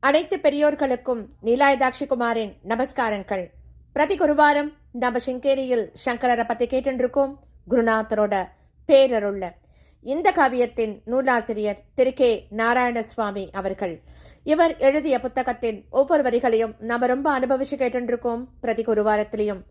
அனைத்து பெரியோர்களுக்கும் நீலாயதாட்சி குமாரின் நமஸ்காரங்கள். பிரதி குருவாரம் நம்ம சிங்கேரியில் சங்கரரை பத்தி கேட்டுருக்கோம் குருநாதரோட பேரருள்ள இந்த காவியத்தின் நூலாசிரியர் திரு கே நாராயண சுவாமி அவர்கள். இவர் எழுதிய புத்தகத்தின் ஒவ்வொரு வரிகளையும் நாம ரொம்ப அனுபவிச்சு கேட்டுருக்கோம் பிரதி குருவாரத்திலையும்.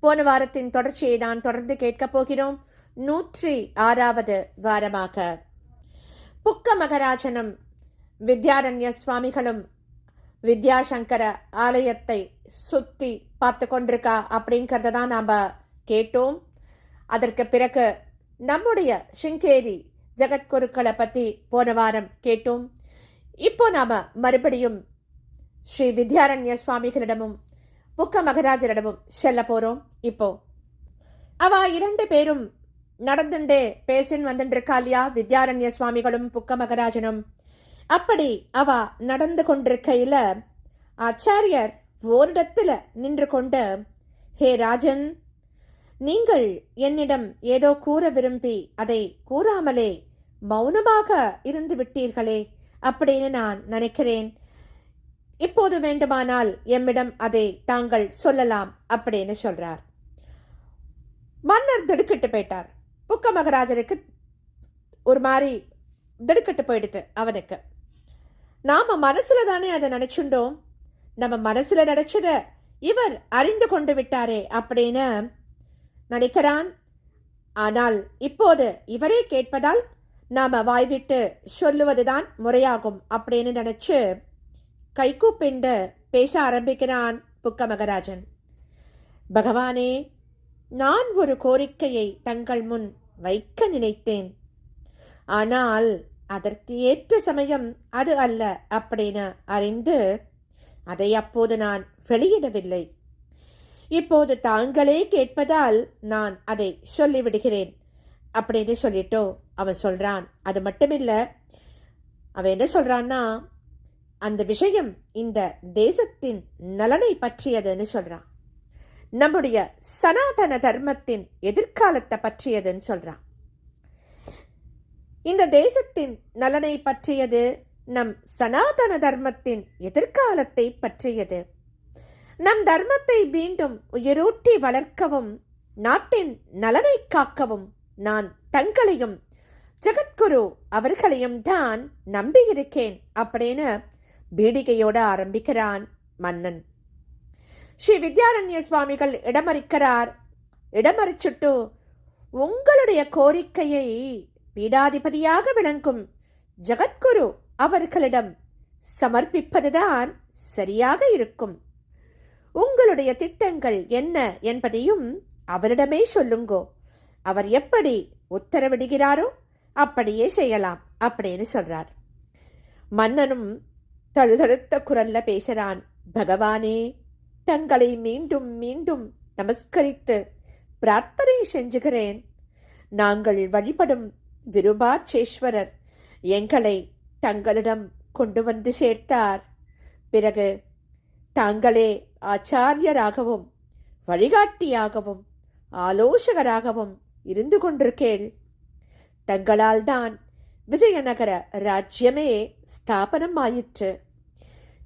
போன வாரத்தின் தொடர்ச்சியை தான் தொடர்ந்து கேட்கப் போகிறோம். நூற்றி ஆறாவது வாரமாக. புக்க மகராஜனும் வித்யாரண்ய சுவாமிகளும் வித்யாசங்கர ஆலயத்தை சுத்தி பார்த்து கொண்டிருக்கா அப்படிங்கிறத தான் நாம் கேட்டோம். அதற்கு பிறகு நம்முடைய சிங்கேரி ஜெகத்குருக்களை பற்றி போன வாரம் கேட்டோம். இப்போ நாம் மறுபடியும் ஸ்ரீ வித்யாரண்ய சுவாமிகளிடமும் புக்க மகராஜரிடமும் செல்ல போறோம். இப்போ அவ இரண்டு பேரும் நடந்துண்டே பேசின்னு வந்துட்டு இருக்கா இல்லையா? வித்யாரண்ய சுவாமிகளும் புக்க மகராஜனும். அப்படி அவ நடந்து கொண்டிருக்கையில ஆச்சாரியர் ஓரிடத்துல நின்று கொண்டு ஹே ராஜன் நீங்கள் என்னிடம் ஏதோ கூற விரும்பி அதை கூறாமலே மௌனமாக இருந்து விட்டீர்களே அப்படின்னு நான் நினைக்கிறேன். இப்போது வேண்டுமானால் எம்மிடம் அதை தாங்கள் சொல்லலாம் அப்படின்னு சொல்றார். மன்னர் திடுக்கிட்டு போயிட்டார். புக்க மகராஜருக்கு ஒரு மாதிரி திடுக்கிட்டு போயிடுது அவனுக்கு. நாம மனசுல தானே அதை நினைச்சுண்டோம்? நம்ம மனசுல நினைச்சத இவர் அறிந்து கொண்டு விட்டாரே அப்படின்னு நினைக்கிறான். ஆனால் இப்போது இவரே கேட்பதால் நாம வாய்விட்டு சொல்லுவதுதான் முறையாகும் அப்படின்னு நினைச்சு கைகூப்பிண்டு பேச ஆரம்பிக்கிறான் புக்க மகராஜன் பகவானே நான் ஒரு கோரிக்கையை தங்கள் முன் வைக்க நினைத்தேன். ஆனால் அதற்கு ஏற்ற சமயம் அது அல்ல அப்படின்னு அறிந்து அதை அப்போது நான் வெளியிடவில்லை. இப்போது தாங்களே கேட்பதால் நான் அதை சொல்லிவிடுகிறேன் அப்படின்னு சொல்லிட்டோ அவன் சொல்றான். அது மட்டுமில்ல அவன் என்ன சொல்றான்னா அந்த விஷயம் இந்த தேசத்தின் நலனை பற்றியதுன்னு சொல்றான். நம்முடைய சனாதன தர்மத்தின் எதிர்காலத்தை பற்றியதுன்னு சொல்றான். இந்த தேசத்தின் நலனை பற்றியது நம் சனாதன தர்மத்தின் எதிர்காலத்தை பற்றியது. நம் தர்மத்தை மீண்டும் உயிரூட்டி வளர்க்கவும் நாட்டின் நலனை காக்கவும் நான் தங்களையும் ஜெகத்குரு அவர்களையும் தான் நம்பியிருக்கேன் அப்படின்னு பீடிகையோட ஆரம்பிக்கிறான் மன்னன். ஸ்ரீ வித்யாரண்ய சுவாமிகள் இடமறிக்கிறார். இடமறிச்சுட்டு உங்களுடைய கோரிக்கையை பீடாதிபதியாக விளங்கும் ஜகத்குரு அவர்களிடம் சமர்ப்பிப்பதுதான் சரியாக இருக்கும். உங்களுடைய திட்டங்கள் என்ன என்பதையும் அவரிடமே சொல்லுங்கோ. அவர் எப்படி உத்தரவிடுகிறாரோ அப்படியே செய்யலாம் அப்படின்னு சொல்றார். மன்னனும் தழுதழுத்த குரல்ல பேசுறான். பகவானே தங்களை மீண்டும் மீண்டும் நமஸ்கரித்து பிரார்த்தனை செஞ்சுகிறேன். நாங்கள் வழிபடும் விருபாட்சேஸ்வரர் எங்களை தங்களிடம் கொண்டு வந்து சேர்த்தார். பிறகு தாங்களே ஆச்சாரியராகவும் வழிகாட்டியாகவும் ஆலோசகராகவும் இருந்து கொண்டிருக்கேள். தங்களால் தான் விஜயநகர ராஜ்யமே ஸ்தாபனம் ஆயிற்று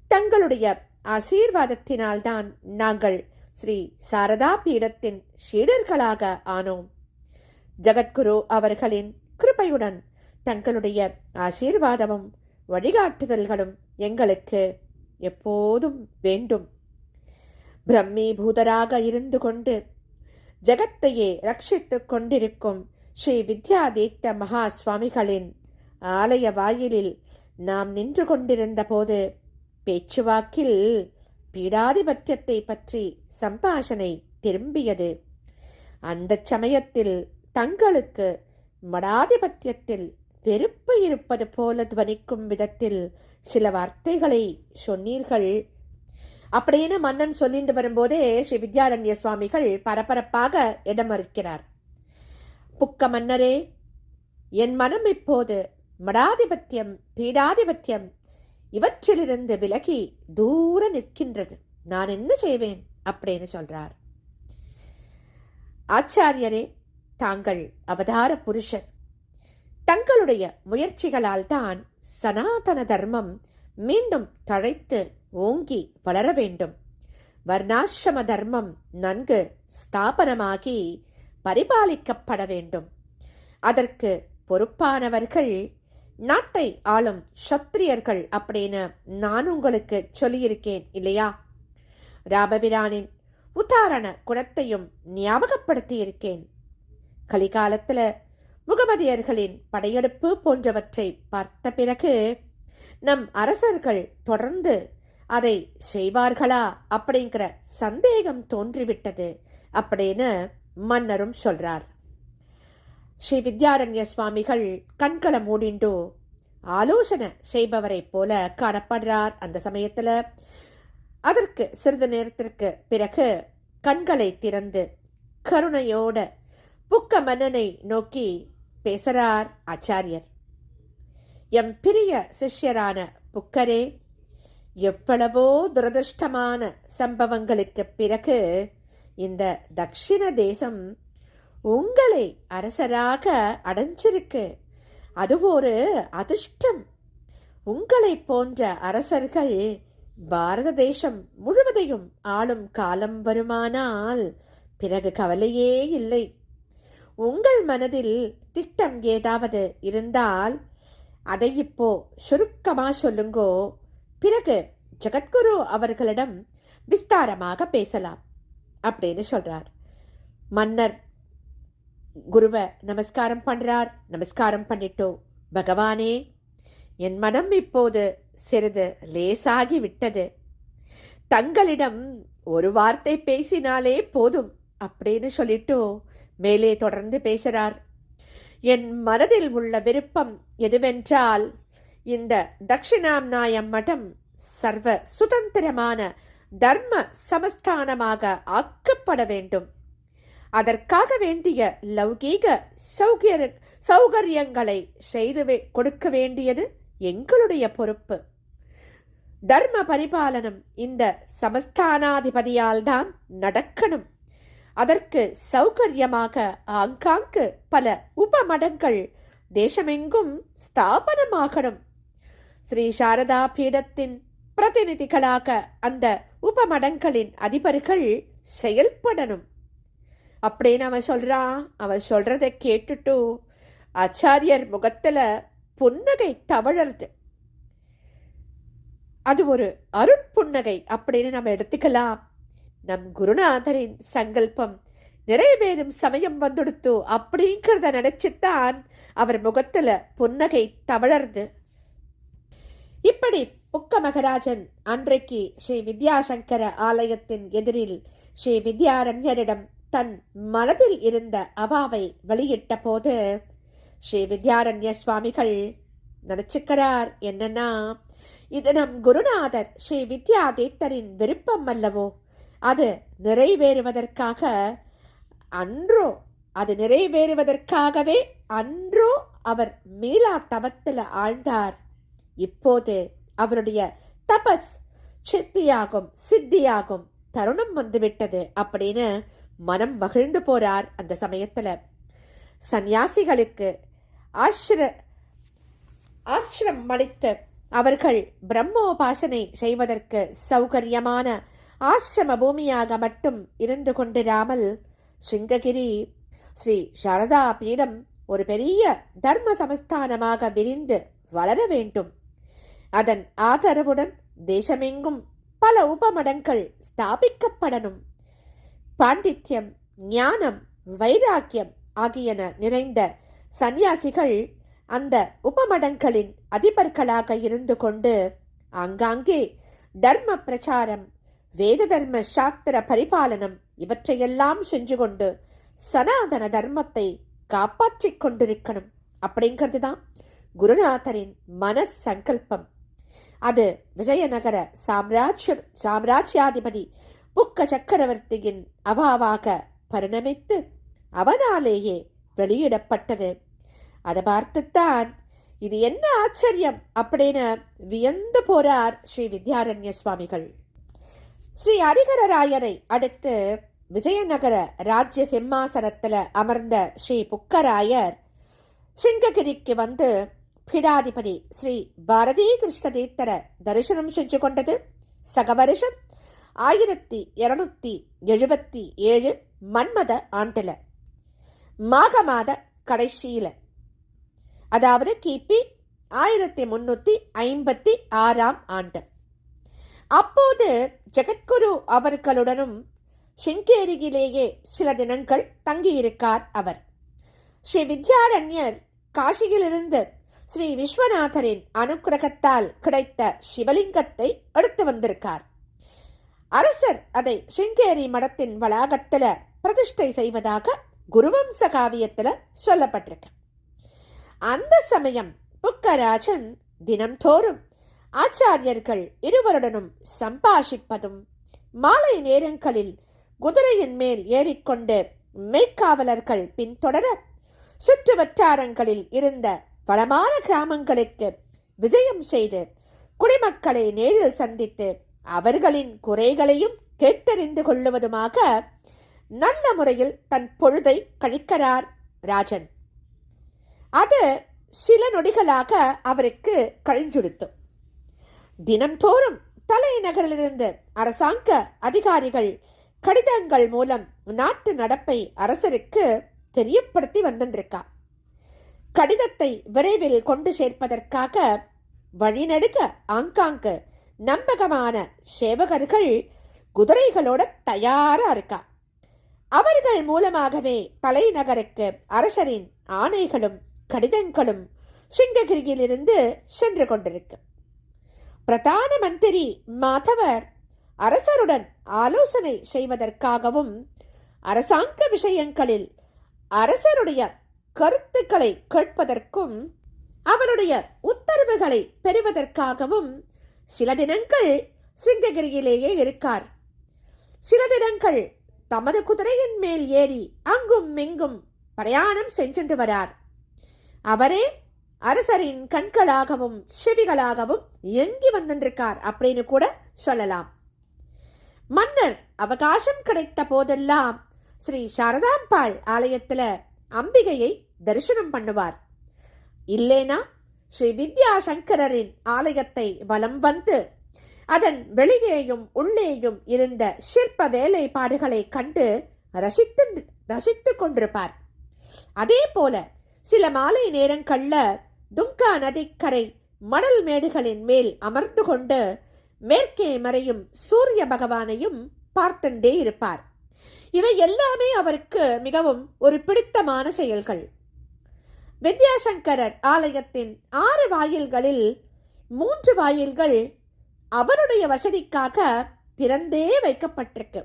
தங்களுடைய ஆசீர்வாதத்தினால்தான் நாங்கள் ஸ்ரீ சாரதா பீடத்தின் சீடர்களாக ஆனோம். ஜகத்குரு அவர்களின் கிருபையுடன் தங்களுடைய ஆசீர்வாதமும் வழிகாட்டுதல்களும் எங்களுக்கு எப்போதும் வேண்டும். பிரம்மீபூதராக இருந்து கொண்டு ஜகத்தையே ரட்சித்துக் கொண்டிருக்கும் ஸ்ரீ வித்யாதீத்த மகா சுவாமிகளின் ஆலய வாயிலில் நாம் நின்று கொண்டிருந்த போது பேச்சுவாக்கில் பீடாதிபத்தியத்தை பற்றி சம்பாஷணை திரும்பியது. அந்த சமயத்தில் தங்களுக்கு மடாதிபத்தியத்தில் வெறுப்பு இருப்பது போல துவனிக்கும் விதத்தில் சில வார்த்தைகளை சொன்னீர்கள். அப்படின்னு மன்னன் சொல்லிட்டு வரும்போதே ஸ்ரீ வித்யாரண்ய சுவாமிகள் பரபரப்பாக இடமறுக்கிறார். புக்க மன்னரே என் மனம் இப்போது மடாதிபத்தியம் பீடாதிபத்தியம் இவற்றிலிருந்து விலகி தூர நிற்கின்றது. நான் என்ன செய்வேன்? அப்படின்னு சொல்றார். ஆச்சாரியரே தாங்கள் அவதார புருஷர். தங்களுடைய முயற்சிகளால் தான் சனாதன தர்மம் மீண்டும் தழைத்து ஓங்கி வளர வேண்டும். வர்ணாசிரம தர்மம் நன்கு ஸ்தாபனமாகி பரிபாலிக்கப்பட வேண்டும். அதற்கு பொறுப்பானவர்கள் நாட்டை ஆளும் சத்திரியர்கள் அப்படின்னு நான் உங்களுக்கு சொல்லியிருக்கேன் இல்லையா? ராமபிரானின் உதாரண குணத்தையும் ஞாபகப்படுத்தியிருக்கேன். கலிகாலத்தில் முகமதியர்களின் படையெடுப்பு போன்றவற்றை பார்த்த பிறகு நம் அரசர்கள் தொடர்ந்து அதை செய்வார்களா அப்படிங்கிற சந்தேகம் தோன்றிவிட்டது அப்படின்னு மன்னரும் சொல்றார். ஸ்ரீ வித்யாரண்ய சுவாமிகள் கண்களை மூடிண்டு ஆலோசனை செய்பவரைப் போல காணப்படுறார் அந்த சமயத்துல. அதற்கு சிறிது நேரத்திற்கு பிறகு கண்களை திறந்து கருணையோட புக்க மன்னனை நோக்கி பேசுகிறார் ஆச்சாரியர். எம் பிரிய சிஷ்யரான புக்கரே எவ்வளவோ துரதிருஷ்டமான சம்பவங்களுக்கு பிறகு இந்த தக்ஷிண தேசம் உங்களை அரசராக அடைஞ்சிருக்கு. அது ஒரு அதிர்ஷ்டம். உங்களை போன்ற அரசர்கள் பாரத தேசம் முழுவதையும் ஆளும் காலம் வருமானால் பிறகு கவலையே இல்லை. உங்கள் மனதில் திட்டம் ஏதாவது இருந்தால் அதை இப்போ சுருக்கமா சொல்லுங்கோ. பிறகு ஜெகத்குரு அவர்களிடம் விஸ்தாரமாக பேசலாம் அப்படின்னு சொல்றார். மன்னர் குருவை நமஸ்காரம் பண்றார். நமஸ்காரம் பண்ணிட்டோ. பகவானே என் மனம் இப்போது சிறிது லேசாகி விட்டது. தங்களிடம் ஒரு வார்த்தை பேசினாலே போதும் அப்படின்னு சொல்லிட்டு. மேலே தொடர்ந்து பேசுகிறார். என் மனதில் உள்ள விருப்பம் எதுவென்றால் இந்த தட்சிணாம்நாயம் மடம் சர்வ சுதந்திரமான தர்ம சமஸ்தானமாக ஆக்கப்பட வேண்டும். அதற்காக வேண்டிய லௌகீக சௌகரிய சௌகரியங்களை செய்து கொடுக்க வேண்டியது எங்களுடைய பொறுப்பு. தர்ம பரிபாலனம் இந்த சமஸ்தானாதிபதியால் தான் நடக்கணும். அதற்கு சௌகரியமாக ஆங்காங்கு பல உபமடங்கள் தேசமெங்கும் ஸ்தாபனமாகணும். ஸ்ரீ சாரதா பீடத்தின் பிரதிநிதிகளாக அந்த உபமடங்களின் அதிபர்கள் செயல்படணும். அப்படின்னு அவன் சொல்றான் அவன் சொல்றத கேட்டுட்டு ஆச்சாரியர் முகத்துல புன்னகை தவழறது. அது ஒரு அருட்புன்னகை அப்படின்னு நம்ம எடுத்துக்கலாம். நம் குருநாதரின் சங்கல்பம் நிறைவேறும் சமயம் வந்துடுத்து அப்படிங்கிறத நினைச்சுத்தான் அவர் முகத்துல புன்னகை தவழர்ந்து இப்படி புக்க மகராஜன் அன்றைக்கு ஸ்ரீ வித்யாசங்கர ஆலயத்தின் எதிரில் ஸ்ரீ வித்யாரண்யரிடம் தன் மனதில் இருந்த அவாவை வெளியிட்ட போது ஸ்ரீ வித்யாரண்ய சுவாமிகள் நினைச்சுக்கிறார் என்னன்னா இது நம் குருநாதர் ஸ்ரீ வித்யாதீர்த்தரின் விருப்பம் அல்லவோ? அது நிறைவேறுவதற்காக அன்றோ அது நிறைவேறுவதற்காகவே அன்றோ அவர் மீளா தவத்தில் ஆழ்ந்தார். இப்போது அவருடைய தபஸ் சித்தியாகும் சித்தியாகும் தருணம் வந்துவிட்டது அப்படின்னு மனம் மகிழ்ந்து போறார் அந்த சமயத்துல. சந்நியாசிகளுக்கு ஆசிர ஆசிரம் அளித்து அவர்கள் பிரம்மோபாசனை செய்வதற்கு சௌகரியமான ஆசிரம பூமியாக மட்டும் இருந்து கொண்டிராமல் சிங்ககிரி ஸ்ரீ சாரதா பீடம் ஒரு பெரிய தர்ம சமஸ்தானமாக விரிந்து வளர வேண்டும். அதன் ஆதரவுடன் தேசமெங்கும் பல உபமடங்கள் ஸ்தாபிக்கப்படணும். பாண்டித்யம் ஞானம் வைராக்கியம் ஆகியன நிறைந்த சந்நியாசிகள் அந்த உபமடங்களின் அதிபர்களாக இருந்து கொண்டு ஆங்காங்கே தர்ம பிரச்சாரம் வேத தர்ம சாஸ்திர பரிபாலனம் இவற்றையெல்லாம் செஞ்சு கொண்டு சனாதன தர்மத்தை காப்பாற்றிக் கொண்டிருக்கணும். அப்படிங்கிறது தான் குருநாதரின் மன சங்கல்பம் அது விஜயநகர சாம்ராஜ்ய சாம்ராஜ்யாதிபதி புக்க சக்கரவர்த்தியின் அவாவாக பரிணமித்து அவனாலேயே வெளியிடப்பட்டது. அதை பார்த்துத்தான் இது என்ன ஆச்சரியம் அப்படின்னு வியந்து போறார் ஸ்ரீ வித்யாரண்ய சுவாமிகள் ஸ்ரீ ஹரிகரராயரை அடுத்து விஜயநகர ராஜ்ய சிம்மாசனத்தில் அமர்ந்த ஸ்ரீ புக்கராயர் சிங்ககிரிக்கு வந்து பீடாதிபதி ஸ்ரீ பாரதி கிருஷ்ண தீர்த்தர தரிசனம் செஞ்சு கொண்டது. சக வருஷம் ஆயிரத்தி இருநூத்தி எழுபத்தி ஏழு மன்மத ஆண்டுல. மாக மாத கடைசியில. அதாவது கிபி ஆயிரத்தி முன்னூத்தி ஐம்பத்தி ஆறாம் ஆண்டு. அப்போது ஜெகத்குரு அவர்களுடனும் சிங்கேரியிலேயே சில தினங்கள் தங்கியிருக்கார் அவர். ஸ்ரீ வித்யாரண்யர் காசியிலிருந்து ஸ்ரீ விஸ்வநாதரின் அனுக்கிரகத்தால் கிடைத்த சிவலிங்கத்தை எடுத்து வந்திருக்கார். அரசர் அதை சிங்கேரி மடத்தின் வளாகத்தில் பிரதிஷ்டை செய்வதாக குருவம்ச காவியத்தில் சொல்லப்பட்டிருக்கு. அந்த சமயம் புக்கராஜன் தினம்தோறும் ஆச்சாரியர்கள் இருவருடனும் சம்பாஷிப்பதும் மாலை நேரங்களில் குதிரையின் மேல் ஏறிக்கொண்டு மெய்க்காவலர்கள் பின்தொடர சுற்று வட்டாரங்களில் இருந்த வளமான கிராமங்களுக்கு விஜயம் செய்து குடிமக்களை நேரில் சந்தித்து அவர்களின் குறைகளையும் கேட்டறிந்து கொள்ளுவதுமாக நல்ல முறையில் தன் பொழுதை கழிக்கிறார் ராஜன். அது சில நொடிகளாக அவருக்கு கழிஞ்சுடுத்தும் தினம்தோறும் தலைநகரிலிருந்து அரசாங்க அதிகாரிகள் கடிதங்கள் மூலம் நாட்டு நடப்பை அரசருக்கு தெரியப்படுத்தி வந்திருக்கா கடிதத்தை விரைவில் கொண்டு சேர்ப்பதற்காக வழிநடுக்க ஆங்காங்கு நம்பகமான சேவகர்கள் குதிரைகளோட தயாரா இருக்கா. அவர்கள் மூலமாகவே தலைநகருக்கு அரசரின் ஆணைகளும் கடிதங்களும் சிங்ககிரியிலிருந்து சென்று கொண்டிருக்கு. பிரதான மந்திரி மாதவர் அரசருடன் ஆலோசனை செய்வதற்காகவும் அரசாங்க விஷயங்களில் அரசருடைய கருத்துக்களை கேட்பதற்கும் அவருடைய உத்தரவுகளை பெறுவதற்காகவும் சில தினங்கள் சிங்ககிரியிலேயே இருக்கார். சில தினங்கள் தமது குதிரையின் மேல் ஏறி அங்கும் இங்கும் பிரயாணம் சென்று வரார். அவரே அரசரின் கண்களாகவும் செவிகளாகவும் எங்கி வந்திருக்கார் அப்படின்னு கூட சொல்லலாம். மன்னர் அவகாசம் கிடைத்த போதெல்லாம் ஸ்ரீ சாரதாம்பாள் ஆலயத்துல அம்பிகையை தரிசனம் பண்ணுவார். இல்லேனா? ஸ்ரீ வித்யாசங்கரின் ஆலயத்தை வலம் வந்து அதன் வெளியேயும் உள்ளேயும் இருந்த சிற்ப வேலைப்பாடுகளை கண்டு ரசித்து ரசித்துக் கொண்டிருப்பார். அதே போல சில மாலை நேரங்கள்ல துங்கா நதிக்கரை மணல் மேடுகளின் மேல் அமர்ந்து கொண்டு மேற்கே மறையும் சூரிய பகவானையும் பார்த்துண்டே இருப்பார். இவை எல்லாமே அவருக்கு மிகவும் ஒரு பிடித்தமான செயல்கள். வித்யாசங்கரர் ஆலயத்தின் ஆறு வாயில்களில் மூன்று வாயில்கள் அவருடைய வசதிக்காக திறந்தே வைக்கப்பட்டிருக்கு.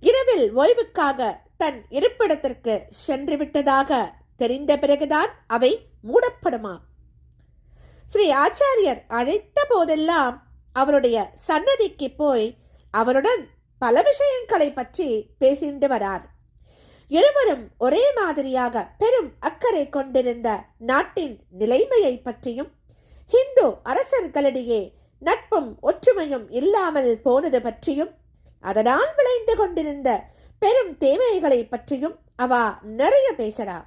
இரவில் ஓய்வுக்காக தன் இருப்பிடத்திற்கு சென்று விட்டதாக தெரிந்த பிறகுதான் அவை மூடப்படுமா? ஸ்ரீ ஆச்சாரியர் அழைத்த போதெல்லாம் அவருடைய சன்னதிக்கு போய் அவருடன் பல விஷயங்களை பற்றி பேசிண்டு வரார். இருவரும் ஒரே மாதிரியாக பெரும் அக்கறை கொண்டிருந்த நாட்டின் நிலைமையை பற்றியும் ஹிந்து அரசர்களிடையே நட்பும் ஒற்றுமையும் இல்லாமல் போனது பற்றியும் அதனால் விளைந்து கொண்டிருந்த பெரும் தேவைகளை பற்றியும் அவா நிறைய பேசுறா.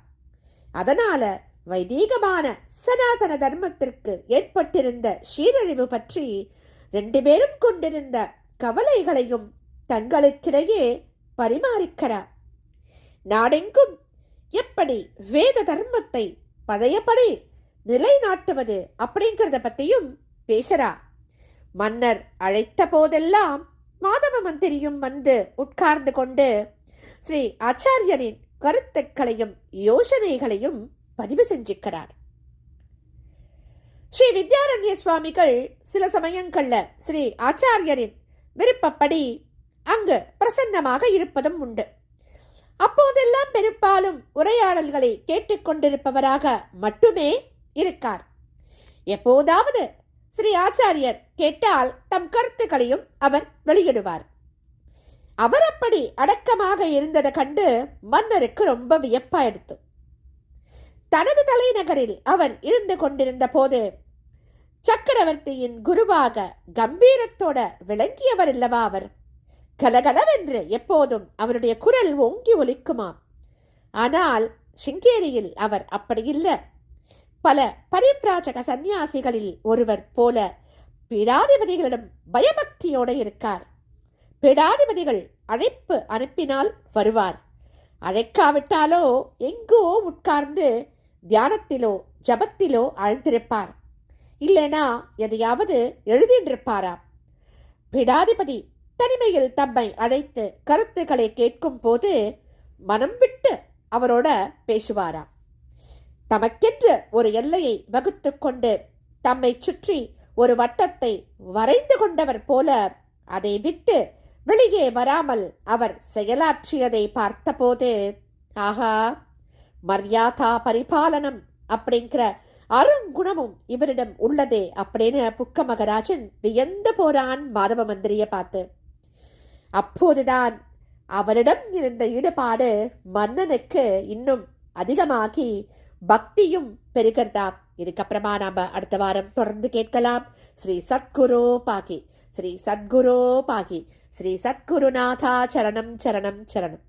அதனால வைதீகமான சனாதன தர்மத்திற்கு ஏற்பட்டிருந்த சீரழிவு பற்றி ரெண்டு பேரும் கொண்டிருந்த கவலைகளையும் தங்களுக்கிடையே பரிமாறிக்கிறார். நாடெங்கும் எப்படி வேத தர்மத்தை பழையபடி நிலைநாட்டுவது அப்படிங்கிறத பத்தியும் பேசுறா. மன்னர் அழைத்த போதெல்லாம் மாதவ மந்திரியும் வந்து உட்கார்ந்து கொண்டு ஸ்ரீ ஆச்சாரியரின் கருத்துக்களையும் யோசனைகளையும் பதிவு செஞ்சுக்கிறார் ஸ்ரீ வித்யாரண்ய சுவாமிகள் சில சமயங்கள்ல ஸ்ரீ ஆச்சாரியரின் விருப்பப்படி அங்கு பிரசன்னமாக இருப்பதும் உண்டு. அப்போதெல்லாம் பெரும்பாலும் உரையாடல்களை கேட்டுக்கொண்டிருப்பவராக மட்டுமே இருக்கார். எப்போதாவது ஸ்ரீ ஆச்சாரியர் கேட்டால் தம் கருத்துக்களையும் அவர் வெளியிடுவார். அவர் அப்படி அடக்கமாக இருந்ததை கண்டு மன்னருக்கு ரொம்ப வியப்பாயிடுத்து தனது தலைநகரில் அவர் இருந்து கொண்டிருந்த போது சக்கரவர்த்தியின் குருவாக கம்பீரத்தோட விளங்கியவர் அல்லவா அவர்? கலகலவென்று எப்போதும் அவருடைய குரல் ஓங்கி ஒலிக்குமாம். ஆனால் சிங்கேரியில் அவர் அப்படி இல்லை. பல பரிப்ராஜக சந்நியாசிகளில் ஒருவர் போல பீடாதிபதிகளிடம் பயபக்தியோடு இருக்கார். பீடாதிபதிகள் அழைப்பு அனுப்பினால் வருவார். அழைக்காவிட்டாலோ எங்கோ உட்கார்ந்து தியானத்திலோ ஜபத்திலோ ஆழ்ந்திருப்பார். இல்லைனா எதையாவது எழுதின்றிருப்பாராம் பிடாதிபதி தனிமையில் தம்மை அழைத்து கருத்துக்களை கேட்கும் போது மனம் விட்டு அவரோட பேசுவாராம். தமக்கென்று ஒரு எல்லையை வகுத்து கொண்டு தம்மை சுற்றி ஒரு வட்டத்தை வரைந்து கொண்டவர் போல அதை விட்டு வெளியே வராமல் அவர் செயலாற்றியதை பார்த்தபோது ஆஹா! மரியாதா பரிபாலனம் அப்படிங்கிற அருங்குணமும் இவரிடம் உள்ளதே அப்படின்னு புக்க மகராஜன் வியந்து போறான் மாதவ மந்திரிய பார்த்து. அப்போதுதான் அவரிடம் இருந்த ஈடுபாடு மன்னனுக்கு இன்னும் அதிகமாகி பக்தியும் பெருகிறதாம். இதுக்கப்புறமா நாம அடுத்த வாரம் தொடர்ந்து கேட்கலாம். ஸ்ரீ சத்குரு பாகி. ஸ்ரீ சத்குரு பாகி. ஸ்ரீ சத்குருநாதா சரணம் சரணம் சரணம்.